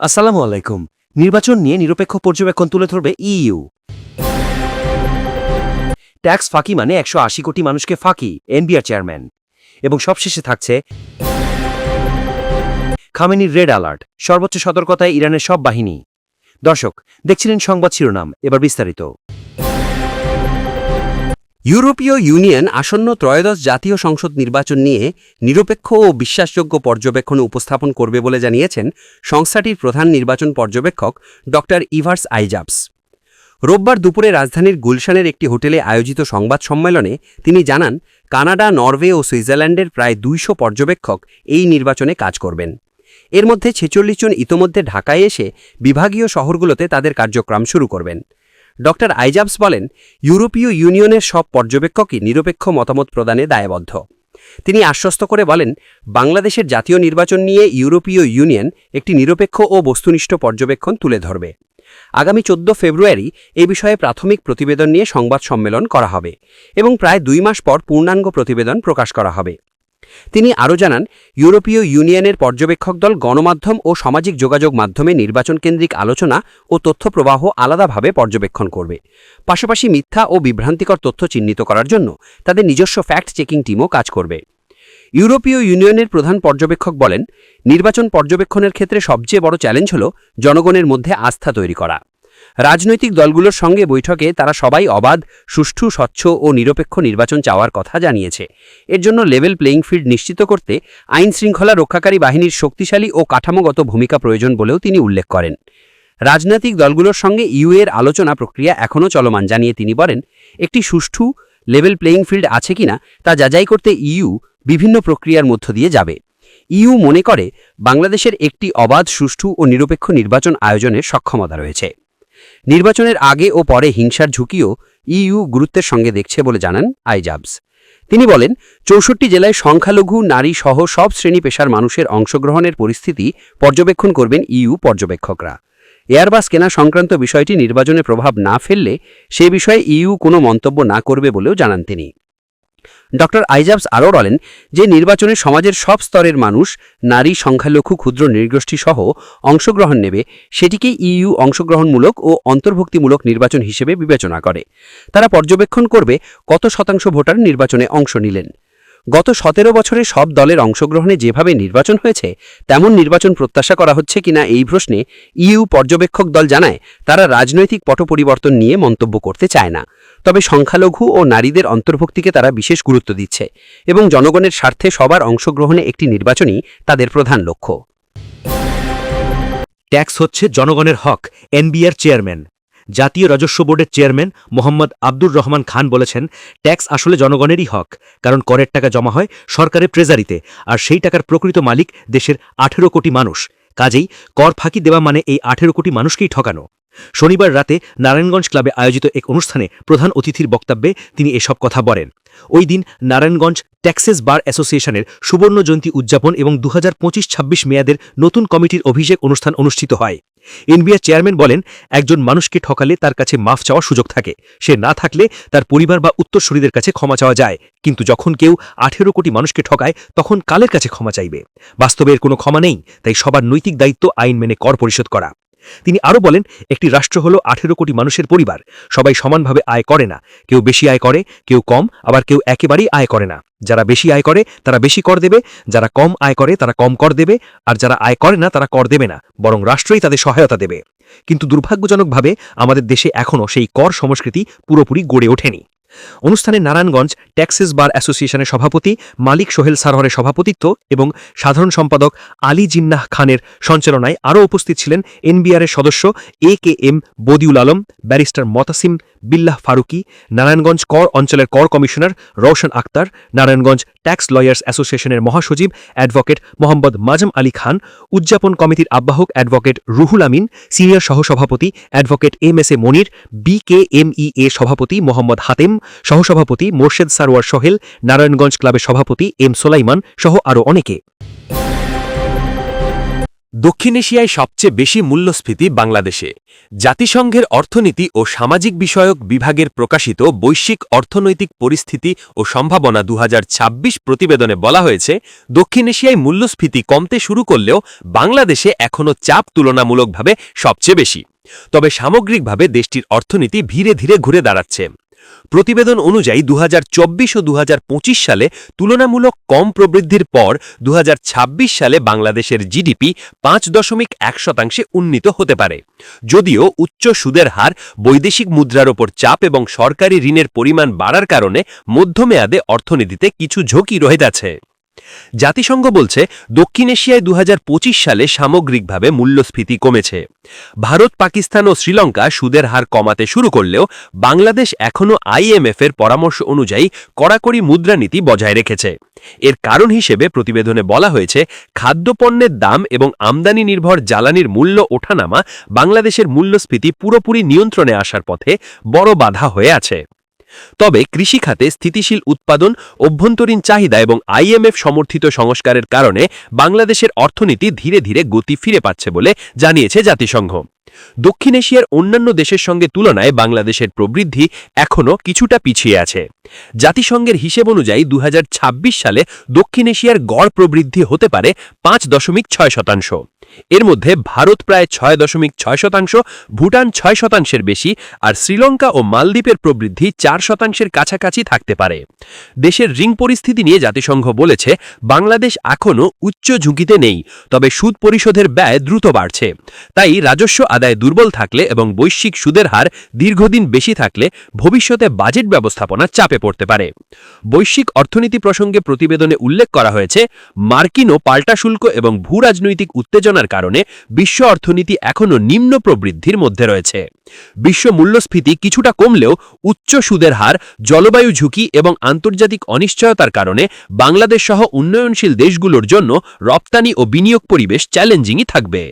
আসসালামু আলাইকুম। নির্বাচন নিয়ে নিরপেক্ষ পর্যবেক্ষণ তুলে ধরবে ইইউ। ট্যাক্স ফাঁকি মানে একশো আশি কোটি মানুষকে ফাঁকি, এনবিআর চেয়ারম্যান। এবং সবশেষে থাকছে খামেনির রেড অ্যালার্ট, সর্বোচ্চ সতর্কতায় ইরানের সব বাহিনী। দর্শক, দেখছিলেন সংবাদ শিরোনাম, এবার বিস্তারিত। ইউরোপীয় ইউনিয়ন আসন্ন ত্রয়োদশ জাতীয় সংসদ নির্বাচন নিয়ে নিরপেক্ষ ও বিশ্বাসযোগ্য পর্যবেক্ষণ উপস্থাপন করবে বলে জানিয়েছেন সংস্থাটির প্রধান নির্বাচন পর্যবেক্ষক ড ইভার্স আইজাবস রোববার দুপুরে রাজধানীর গুলশানের একটি হোটেলে আয়োজিত সংবাদ সম্মেলনে তিনি জানান, কানাডা, নরওয়ে ও সুইজারল্যান্ডের প্রায় দুইশো পর্যবেক্ষক এই নির্বাচনে কাজ করবেন। এর মধ্যে ছেচল্লিশ জন ইতোমধ্যে ঢাকায় এসে বিভাগীয় শহরগুলোতে তাদের কার্যক্রম শুরু করবেন। ডক্টর আইজাবস বলেন, ইউরোপীয় ইউনিয়নের সব পর্যবেক্ষকই নিরপেক্ষ মতামত প্রদানে দায়বদ্ধ। তিনি আশ্বস্ত করে বলেন, বাংলাদেশের জাতীয় নির্বাচন নিয়ে ইউরোপীয় ইউনিয়ন একটি নিরপেক্ষ ও বস্তুনিষ্ঠ পর্যবেক্ষণ তুলে ধরবে। আগামী চোদ্দ ফেব্রুয়ারি এ বিষয়ে প্রাথমিক প্রতিবেদন নিয়ে সংবাদ সম্মেলন করা হবে এবং প্রায় দুই মাস পর পূর্ণাঙ্গ প্রতিবেদন প্রকাশ করা হবে। তিনি আরও জানান, ইউরোপীয় ইউনিয়নের পর্যবেক্ষক দল গণমাধ্যম ও সামাজিক যোগাযোগ মাধ্যমে নির্বাচন কেন্দ্রিক আলোচনা ও তথ্য প্রবাহ আলাদাভাবে পর্যবেক্ষণ করবে। পাশাপাশি মিথ্যা ও বিভ্রান্তিকর তথ্য চিহ্নিত করার জন্য তাদের নিজস্ব ফ্যাক্ট চেকিং টিমও কাজ করবে। ইউরোপীয় ইউনিয়নের প্রধান পর্যবেক্ষক বলেন, নির্বাচন পর্যবেক্ষণের ক্ষেত্রে সবচেয়ে বড় চ্যালেঞ্জ হল জনগণের মধ্যে আস্থা তৈরি করা। রাজনৈতিক দলগুলোর সঙ্গে বৈঠকে তারা সবাই অবাধ, সুষ্ঠু, স্বচ্ছ ও নিরপেক্ষ নির্বাচন চাওয়ার কথা জানিয়েছে। এর জন্য লেভেল প্লেইং ফিল্ড নিশ্চিত করতে আইন শৃঙ্খলা রক্ষাকারী বাহিনীর শক্তিশালী ও কাঠামোগত ভূমিকা প্রয়োজন বলেও তিনি উল্লেখ করেন। রাজনৈতিক দলগুলোর সঙ্গে ইউ এর আলোচনা প্রক্রিয়া এখনও চলমান জানিয়ে তিনি বলেন, একটি সুষ্ঠু লেভেল প্লেইং ফিল্ড আছে কিনা তা যাচাই করতে ইউ বিভিন্ন প্রক্রিয়ার মধ্য দিয়ে যাবে। ইউ মনে করে, বাংলাদেশের একটি অবাধ, সুষ্ঠু ও নিরপেক্ষ নির্বাচন আয়োজনের সক্ষমতা রয়েছে। নির্বাচনের আগে ও পরে হিংসার ঝুঁকিও ইইউ গুরুত্বের সঙ্গে দেখছে বলে জানান আইজাবস। তিনি বলেন, চৌষট্টি জেলায় সংখ্যালঘু, নারী সহ সব শ্রেণি পেশার মানুষের অংশগ্রহণের পরিস্থিতি পর্যবেক্ষণ করবেন ইইউ পর্যবেক্ষকরা। এয়ারবাস কেনা সংক্রান্ত বিষয়টি নির্বাচনে প্রভাব না ফেললে সে বিষয়ে ইইউ কোনো মন্তব্য না করবে বলেও জানান তিনি। ড আইজাবস আরও বলেন যে নির্বাচনে সমাজের সব স্তরের মানুষ নারী, সংখ্যালঘু, ক্ষুদ্র নৃগোষ্ঠী সহ অংশগ্রহণ নেবে। সেটিকে ইইউ অংশগ্রহণমূলক ও অন্তর্ভুক্তিমূলক নির্বাচন হিসেবে বিবেচনা করে। তারা পর্যবেক্ষণ করবে কত শতাংশ ভোটার নির্বাচনে অংশ নিলেন। গত সতেরো বছরে সব দলের অংশগ্রহণে যেভাবে নির্বাচন হয়েছে, তেমন নির্বাচন প্রত্যাশা করা হচ্ছে কিনা এই প্রশ্নে ইইউ পর্যবেক্ষক দল জানায়, তারা রাজনৈতিক পট পরিবর্তন নিয়ে মন্তব্য করতে চায় না। তবে সংখ্যালঘু ও নারীদের অন্তর্ভুক্তিকে তারা বিশেষ গুরুত্ব দিচ্ছে এবং জনগণের স্বার্থে সবার অংশগ্রহণে একটি নির্বাচনই তাদের প্রধান লক্ষ্য। ট্যাক্স হচ্ছে জনগণের হক, এনবিআর চেয়ারম্যান। জাতীয় রাজস্ব বোর্ডের চেয়ারম্যান মোহাম্মদ আব্দুর রহমান খান বলেছেন, ট্যাক্স আসলে জনগণেরই হক, কারণ করের টাকা জমা হয় সরকারের ট্রেজারিতে, আর সেই টাকার প্রকৃত মালিক দেশের আঠেরো কোটি মানুষ। কাজেই কর ফাঁকি দেওয়া মানে এই আঠেরো কোটি মানুষকেই ঠকানো। শনিবার রাতে নারায়ণগঞ্জ ক্লাবে আয়োজিত এক অনুষ্ঠানে প্রধান অতিথির বক্তব্যে তিনি এসব কথা বলেন। ওই দিন নারায়ণগঞ্জ ট্যাক্সেস বার অ্যাসোসিয়েশনের সুবর্ণ জয়ন্তী উদযাপন এবং দু হাজার পঁচিশ ছাব্বিশ মেয়াদের নতুন কমিটির অভিষেক অনুষ্ঠান অনুষ্ঠিত হয়। এনবিআর চেয়ারম্যান বলেন, একজন মানুষকে ঠকালে তার কাছে মাফ চাওয়ার সুযোগ থাকে। সে না থাকলে তার পরিবার বা উত্তরসূরিদের কাছে ক্ষমা চাওয়া যায়। কিন্তু যখন কেউ আঠেরো কোটি মানুষকে ঠকায়, তখন কালের কাছে ক্ষমা চাইবে। বাস্তবের কোনো ক্ষমা নেই, তাই সবার নৈতিক দায়িত্ব আইন মেনে কর পরিশোধ করা। তিনি আরও বলেন, একটি রাষ্ট্র হল আঠেরো কোটি মানুষের পরিবার। সবাই সমানভাবে আয় করে না। কেউ বেশি আয় করে, কেউ কম, আবার কেউ একেবারেই আয় করে না। যারা বেশি আয় করে, তারা বেশি কর দেবে। যারা কম আয় করে, তারা কম কর দেবে। আর যারা আয় করে না, তারা কর দেবে না। বরং রাষ্ট্রই তাদের সহায়তা দেবে। কিন্তু দুর্ভাগ্যজনকভাবে আমাদের দেশে এখনও সেই কর সংস্কৃতি পুরোপুরি গড়ে ওঠেনি। অনুষ্ঠানে নারায়ণগঞ্জ ট্যাক্সিস বার অ্যাসোসিয়েশনের সভাপতি, মালিক সোহেল সারহরের সভাপতিত্ব এবং সাধারণ সম্পাদক আলী জিন্নাহ খানের সঞ্চালনায় আরও উপস্থিত ছিলেন এনবিআরের সদস্য A K M Badiul Alam, barrister Motasim Billah Faruki, Narayanganj কর অঞ্চলের কর commissioner Rowshan Akhtar, Narayanganj tax lawyers অ্যাসোসিয়েশনের মহাসচিব অ্যাডভোকেট মোহাম্মদ মাজম আলী খান, উদযাপন কমিটির আহ্বায়ক অ্যাডভোকেট রুহুল আমিন, সিনিয়র সহসভাপতি advocate M S A Monir, BKMEA সভাপতি মোহাম্মদ হাতেম, সহসভাপতি মোর্শেদ সারোয়ার সোহেল, নারায়ণগঞ্জ ক্লাবের সভাপতি এম সোলাইমান সহ আরও অনেকে। দক্ষিণ এশিয়ায় সবচেয়ে বেশি মূল্যস্ফীতি বাংলাদেশে। জাতিসংঘের অর্থনীতি ও সামাজিক বিষয়ক বিভাগের প্রকাশিত বৈশ্বিক অর্থনৈতিক পরিস্থিতি ও সম্ভাবনা দু হাজার ছাব্বিশ প্রতিবেদনে বলা হয়েছে, দক্ষিণ এশিয়ায় মূল্যস্ফীতি কমতে শুরু করলেও বাংলাদেশে এখনও চাপ তুলনামূলকভাবে সবচেয়ে বেশি। তবে সামগ্রিকভাবে দেশটির অর্থনীতি ধীরে ধীরে ঘুরে দাঁড়াচ্ছে। প্রতিবেদন অনুযায়ী দুহাজার চব্বিশ ও দু হাজার পঁচিশ সালে তুলনামূলক কম প্রবৃদ্ধির পর দুহাজার ছাব্বিশ সালে বাংলাদেশের জিডিপি পাঁচ দশমিক এক শতাংশে উন্নীত হতে পারে। যদিও উচ্চ সুদের হার বৈদেশিক মুদ্রার ওপর চাপ এবং সরকারি ঋণের পরিমাণ বাড়ার কারণে মধ্যমেয়াদে অর্থনীতিতে কিছু ঝুঁকি রয়ে যাচ্ছে জাতিসংঘ বলছে, দক্ষিণ এশিয়ায় দু হাজার পঁচিশ সালে সামগ্রিকভাবে মূল্যস্ফীতি কমেছে। ভারত, পাকিস্তান ও শ্রীলঙ্কা সুদের হার কমাতে শুরু করলেও বাংলাদেশ এখনও আইএমএফ এর পরামর্শ অনুযায়ী কড়াকড়ি মুদ্রানীতি বজায় রেখেছে। এর কারণ হিসেবে প্রতিবেদনে বলা হয়েছে, খাদ্যপণ্যের দাম এবং আমদানি নির্ভর জ্বালানির মূল্য ওঠানামা বাংলাদেশের মূল্যস্ফীতি পুরোপুরি নিয়ন্ত্রণে আসার পথে বড় বাধা হয়ে আছে। তবে কৃষিখাতে স্থিতিশীল উৎপাদন, অভ্যন্তরীণ চাহিদা এবং আইএমএফ সমর্থিত সংস্কারের কারণে বাংলাদেশের অর্থনীতি ধীরে ধীরে গতি ফিরে পাচ্ছে বলে জানিয়েছে জাতিসংঘ। দক্ষিণ এশিয়ার অন্যান্য দেশের সঙ্গে তুলনায় বাংলাদেশের প্রবৃদ্ধি এখনও কিছুটা পিছিয়ে আছে। জাতিসংঘের হিসেব অনুযায়ী দু হাজার ছাব্বিশ সালে দক্ষিণ এশিয়ার গড় প্রবৃদ্ধি হতে পারে পাঁচ দশমিক ছয় শতাংশ। এর মধ্যে ভারত প্রায় ছয় দশমিক ছয় শতাংশ, ভুটান ছয় শতাংশের বেশি আর শ্রীলঙ্কা ও মালদ্বীপের প্রবৃদ্ধি চার শতাংশের কাছাকাছি থাকতে পারে। দেশের ঋণ পরিস্থিতি নিয়ে জাতিসংঘ বলেছে, বাংলাদেশ এখনও উচ্চ ঝুঁকিতে নেই, তবে সুদ পরিশোধের ব্যয় দ্রুত বাড়ছে। তাই রাজস্ব আদায় দুর্বল থাকলে এবং বৈশ্বিক সুদের হার দীর্ঘদিন বেশি থাকলে ভবিষ্যতে বাজেট ব্যবস্থাপনা চাপে পড়তে পারে। বৈশ্বিক অর্থনীতি প্রসঙ্গে প্রতিবেদনে উল্লেখ করা হয়েছে মার্কিন ও পাল্টা শুল্ক এবং ভূ রাজনৈতিক উত্তেজনার কারণে বিশ্ব অর্থনীতি এখনও নিম্ন প্রবৃদ্ধির মধ্যে রয়েছে। বিশ্ব মূল্যস্ফীতি কিছুটা কমলেও উচ্চ সুদের হার, জলবায়ু ঝুঁকি এবং আন্তর্জাতিক অনিশ্চয়তার কারণে বাংলাদেশ সহ উন্নয়নশীল দেশগুলোর জন্য রপ্তানি ও বিনিয়োগ পরিবেশ চ্যালেঞ্জিংই থাকবে।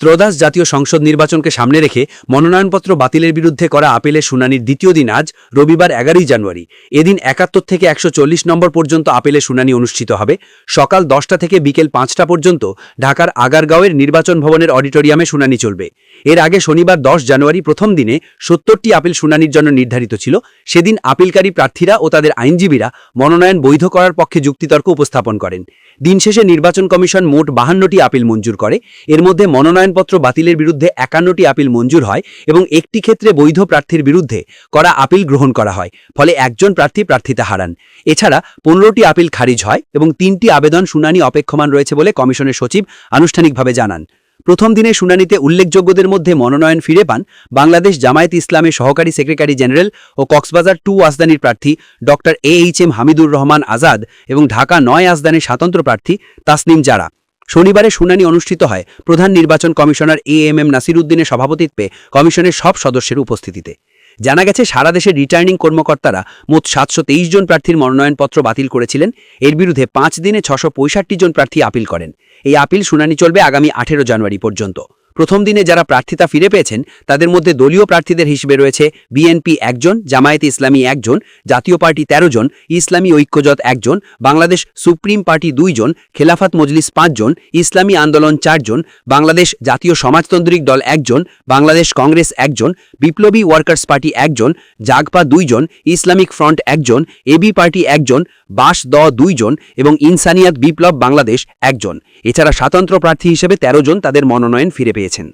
ত্রয়োদশ জাতীয় সংসদ নির্বাচনকে সামনে রেখে মনোনয়নপত্র বাতিলের বিরুদ্ধে করা আপিলের শুনানির দ্বিতীয় দিন আজ, রবিবার এগারোই জানুয়ারি। এদিন একাত্তর থেকে একশো চল্লিশ নম্বর পর্যন্ত আপিলের শুনানি অনুষ্ঠিত হবে। সকাল দশটা থেকে বিকেল পাঁচটা পর্যন্ত ঢাকার আগারগাঁওয়ের নির্বাচন ভবনের অডিটোরিয়ামে শুনানি চলবে। এর আগে শনিবার দশ জানুয়ারি প্রথম দিনে সত্তরটি আপিল শুনানির জন্য নির্ধারিত ছিল। সেদিন আপিলকারী প্রার্থীরা ও তাদের আইনজীবীরা মনোনয়ন বৈধ করার পক্ষে যুক্তিতর্ক উপস্থাপন করেন। দিন শেষে নির্বাচন কমিশন মোট বাহান্নটি আপিল মঞ্জুর করে। এর মধ্যে মনোনয়নপত্র বাতিলের বিরুদ্ধে একান্নটি আপিল মঞ্জুর হয় এবং একটি ক্ষেত্রে বৈধ প্রার্থীর বিরুদ্ধে করা আপিল গ্রহণ করা হয়, ফলে একজন প্রার্থী প্রার্থিতা হারান। এছাড়া পনেরোটি আপিল খারিজ হয় এবং তিনটি আবেদন শুনানি অপেক্ষমান রয়েছে বলে কমিশনের সচিব আনুষ্ঠানিকভাবে জানান। প্রথম দিনে শুনানিতে উল্লেখযোগ্যদের মধ্যে মনোনয়ন ফিরে পান বাংলাদেশ জামায়াত ইসলামের সহকারী সেক্রেটারি জেনারেল ও কক্সবাজার টু আসদানির প্রার্থী doctor A H M Hamidur Rahman Azad এবং ঢাকা নয় আসদানের স্বাতন্ত্র প্রার্থী তাসনিম জারা। শনিবারে শুনানি অনুষ্ঠিত হয় প্রধান নির্বাচন কমিশনার এ এম এম নাসিরুদ্দিনের সভাপতিত্বে কমিশনের সব সদস্যের উপস্থিতিতে। জানা গেছে, সারা দেশের রিটার্নিং কর্মকর্তারা মোট সাতশো তেইশ জন প্রার্থীর মনোনয়নপত্র বাতিল করেছিলেন। এর বিরুদ্ধে পাঁচ দিনে ছশো জন প্রার্থী আপিল করেন। এই আপিল শুনানি চলবে আগামী আঠেরো জানুয়ারি পর্যন্ত। প্রথম দিনে যারা প্রার্থিতা ফিরে পেয়েছেন, তাদের মধ্যে দলীয় প্রার্থীদের হিসেবে রয়েছে বিএনপি একজন, জামায়াতে ইসলামী একজন, জাতীয় পার্টি ১৩ জন, ইসলামী ঐক্যজোট একজন, বাংলাদেশ সুপ্রিম পার্টি দুইজন খেলাফাত মজলিস পাঁচজন ইসলামী আন্দোলন চারজন বাংলাদেশ জাতীয় সমাজতান্ত্রিক দল একজন, বাংলাদেশ কংগ্রেস একজন, বিপ্লবী ওয়ার্কার্স পার্টি একজন, জাগপা দুইজন ইসলামিক ফ্রন্ট একজন এবি পার্টি একজন বাস দ দুইজন এবং ইনসানিয়াত বিপ্লব বাংলাদেশ একজন। এছাড়া স্বাতন্ত্র প্রার্থী হিসেবে ১৩ জন তাদের মনোনয়ন ফিরে পেয়েছেন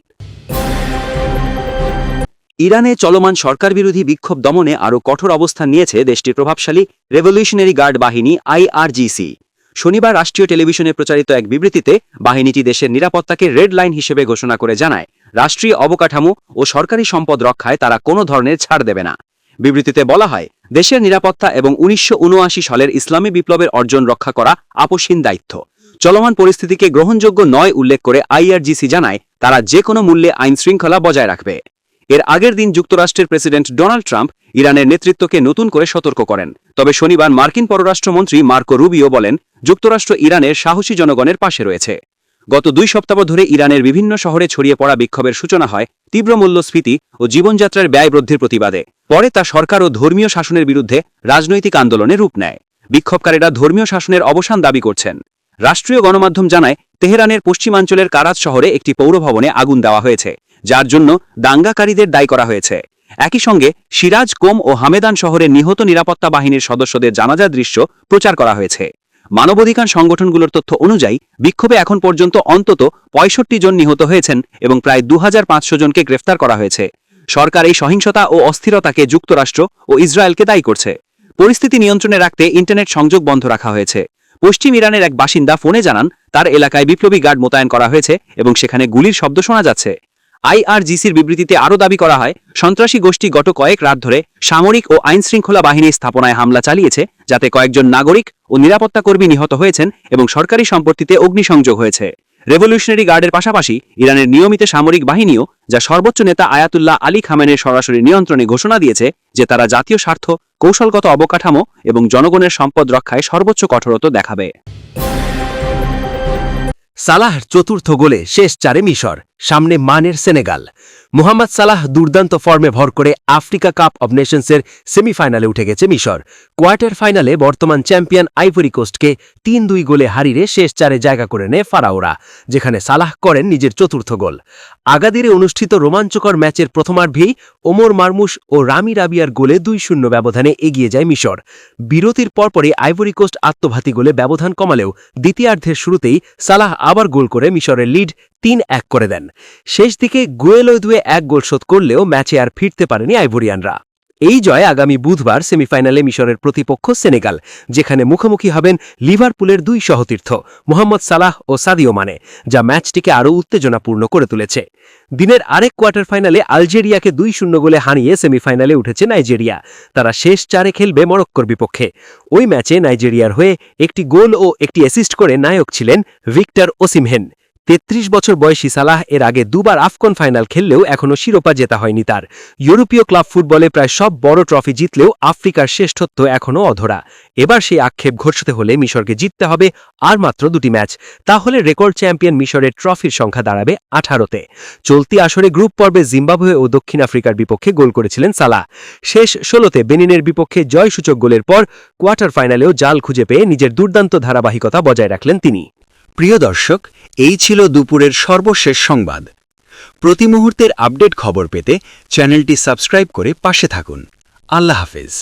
ইরানে চলমান সরকার বিরোধী বিক্ষোভ দমনে আরও কঠোর অবস্থান নিয়েছে দেশটির প্রভাবশালী রেভলিউশনারি গার্ড বাহিনী আইআরজিসি। শনিবার রাষ্ট্রীয় টেলিভিশনে প্রচারিত এক বিবৃতিতে বাহিনীটি দেশের নিরাপত্তাকে রেড লাইন হিসেবে ঘোষণা করে জানায়, রাষ্ট্রীয় অবকাঠামো ও সরকারি সম্পদ রক্ষায় তারা কোনো ধরনের ছাড় দেবে না। বিবৃতিতে বলা হয়, দেশের নিরাপত্তা এবং উনিশশো উনআশি সালের ইসলামী বিপ্লবের অর্জন রক্ষা করা আপসহীন দায়িত্ব। চলমান পরিস্থিতিকে গ্রহণযোগ্য নয় উল্লেখ করে আইআরজিসি জানায়, তারা যে কোনো মূল্যে আইন শৃঙ্খলা বজায় রাখবে। এর আগের দিন যুক্তরাষ্ট্রের প্রেসিডেন্ট ডোনাল্ড ট্রাম্প ইরানের নেতৃত্বকে নতুন করে সতর্ক করেন। তবে শনিবার মার্কিন পররাষ্ট্রমন্ত্রী মার্কো রুবিও বলেন, যুক্তরাষ্ট্র ইরানের সাহসী জনগণের পাশে রয়েছে। গত দুই সপ্তাহ ধরে ইরানের বিভিন্ন শহরে ছড়িয়ে পড়া বিক্ষোভের সূচনা হয় তীব্র মূল্যস্ফীতি ও জীবনযাত্রার ব্যয় বৃদ্ধির প্রতিবাদে। পরে তা সরকার ও ধর্মীয় শাসনের বিরুদ্ধে রাজনৈতিক আন্দোলনে রূপ নেয়। বিক্ষোভকারীরা ধর্মীয় শাসনের অবসান দাবি করছেন। রাষ্ট্রীয় গণমাধ্যম জানায়, তেহরানের পশ্চিমাঞ্চলের কারাত শহরে একটি পৌরভবনে আগুন দেওয়া হয়েছে, যার জন্য দাঙ্গাকারীদের দায়ী করা হয়েছে। একই সঙ্গে সিরাজ, কোম ও হামেদান শহরে নিহত নিরাপত্তা বাহিনীর সদস্যদের জানাজা দৃশ্য প্রচার করা হয়েছে। মানবাধিকার সংগঠনগুলোর তথ্য অনুযায়ী, বিক্ষোভে এখন পর্যন্ত অন্তত পঁয়ষট্টি জন নিহত হয়েছেন এবং প্রায় দু হাজার পাঁচশো জনকে গ্রেফতার করা হয়েছে। সরকার এই সহিংসতা ও অস্থিরতাকে যুক্তরাষ্ট্র ও ইসরায়েলকে দায়ী করছে। পরিস্থিতি নিয়ন্ত্রণে রাখতে ইন্টারনেট সংযোগ বন্ধ রাখা হয়েছে। পশ্চিম ইরানের এক বাসিন্দা ফোনে জানান, তার এলাকায় বিপ্লবী গার্ড মোতায়েন করা হয়েছে এবং সেখানে গুলির শব্দ শোনা যাচ্ছে। আইআরজিসির বিবৃতিতে আরও দাবি করা হয়, সন্ত্রাসী গোষ্ঠী গত কয়েক রাত ধরে সামরিক ও আইনশৃঙ্খলা বাহিনীর স্থাপনায় হামলা চালিয়েছে, যাতে কয়েকজন নাগরিক ও নিরাপত্তাকর্মী নিহত হয়েছেন এবং সরকারি সম্পত্তিতে অগ্নিসংযোগ হয়েছে। রেভলিউশনারি গার্ডের পাশাপাশি ইরানের নিয়মিত সামরিক বাহিনীও, যা সর্বোচ্চ নেতা আয়াতুল্লাহ আলী খামেনের সরাসরি নিয়ন্ত্রণে ঘোষণা দিয়েছে যে তারা জাতীয় স্বার্থ, কৌশলগত অবকাঠামো এবং জনগণের সম্পদ রক্ষায় সর্বোচ্চ কঠোরতা দেখাবে। সালাহ চতুর্থ গোলে শেষ চারে মিশর। সামনে মানের সেনেগাল। মোহাম্মদ সালাহ দুর্দান্ত ফর্মে ভর করে আফ্রিকা কাপ অব নেশনসের সেমিফাইনালে উঠে গেছে মিশর। কোয়ার্টার ফাইনালে বর্তমান চ্যাম্পিয়ন আইভরি কোস্টকে তিন দুই গোলে হারিয়ে শেষ চারে জায়গা করে নেয় ফারাওরা, যেখানে সালাহ করেন নিজের চতুর্থ গোল। আগাদিরে অনুষ্ঠিত রোমাঞ্চকর ম্যাচের প্রথমার্ধেই ওমর মারমুশ ও রামি রাবিয়ার গোলে দুই শূন্য ব্যবধানে এগিয়ে যায় মিশর। বিরতির পরপরই আইভরি কোস্ট আত্মঘাতী গোলে ব্যবধান কমালেও দ্বিতীয়ার্ধের শুরুতেই সালাহ আবার গোল করে মিশরের লিড তিন এক করে দেন। শেষ দিকে গুয়েলো দুয়ে এক গোল শোধ করলেও ম্যাচে আর ফিরতে পারেনি আইভোরিয়ানরা। এই জয় আগামী বুধবার সেমিফাইনালে মিশরের প্রতিপক্ষ সেনেগাল, যেখানে মুখোমুখি হবেন লিভারপুলের দুই সহতীর্থ, মোহাম্মদ সালাহ ও সাদিও মানে যা ম্যাচটিকে আরও উত্তেজনাপূর্ণ করে তুলেছে। দিনের আরেক কোয়ার্টার ফাইনালে আলজেরিয়াকে দুই শূন্য গোলে হারিয়ে সেমিফাইনালে উঠেছে নাইজেরিয়া। তারা শেষ চারে খেলবে মরক্কোর বিপক্ষে। ওই ম্যাচে নাইজেরিয়ার হয়ে একটি গোল ও একটি অ্যাসিস্ট করে নায়ক ছিলেন ভিক্টর ওসিমহেন। তেত্রিশ বছর বয়সী সালাহ এর আগে দুবার আফকন ফাইনাল খেললেও এখনও শিরোপা জেতা হয়নি তার। ইউরোপীয় ক্লাব ফুটবলে প্রায় সব বড় ট্রফি জিতলেও আফ্রিকার শ্রেষ্ঠত্ব এখনও অধরা। এবার সেই আক্ষেপ ঘোষতে হলে মিশরকে জিততে হবে আর মাত্র দুটি ম্যাচ। তাহলে রেকর্ড চ্যাম্পিয়ন মিশরের ট্রফির সংখ্যা দাঁড়াবে আঠারোতে। চলতি আসরে গ্রুপ পর্বে জিম্বাবুয়ে ও দক্ষিণ আফ্রিকার বিপক্ষে গোল করেছিলেন সালাহ। শেষ ষোলোতে বেনিনের বিপক্ষে জয়সূচক গোলের পর কোয়ার্টার ফাইনালেও জাল খুঁজে পেয়ে নিজের দুর্দান্ত ধারাবাহিকতা বজায় রাখলেন তিনি। প্রিয় দর্শক, এই ছিল দুপুরের সর্বশেষ সংবাদ। প্রতি মুহূর্তের আপডেট খবর পেতে চ্যানেলটি সাবস্ক্রাইব করে পাশে থাকুন। আল্লাহ হাফেজ।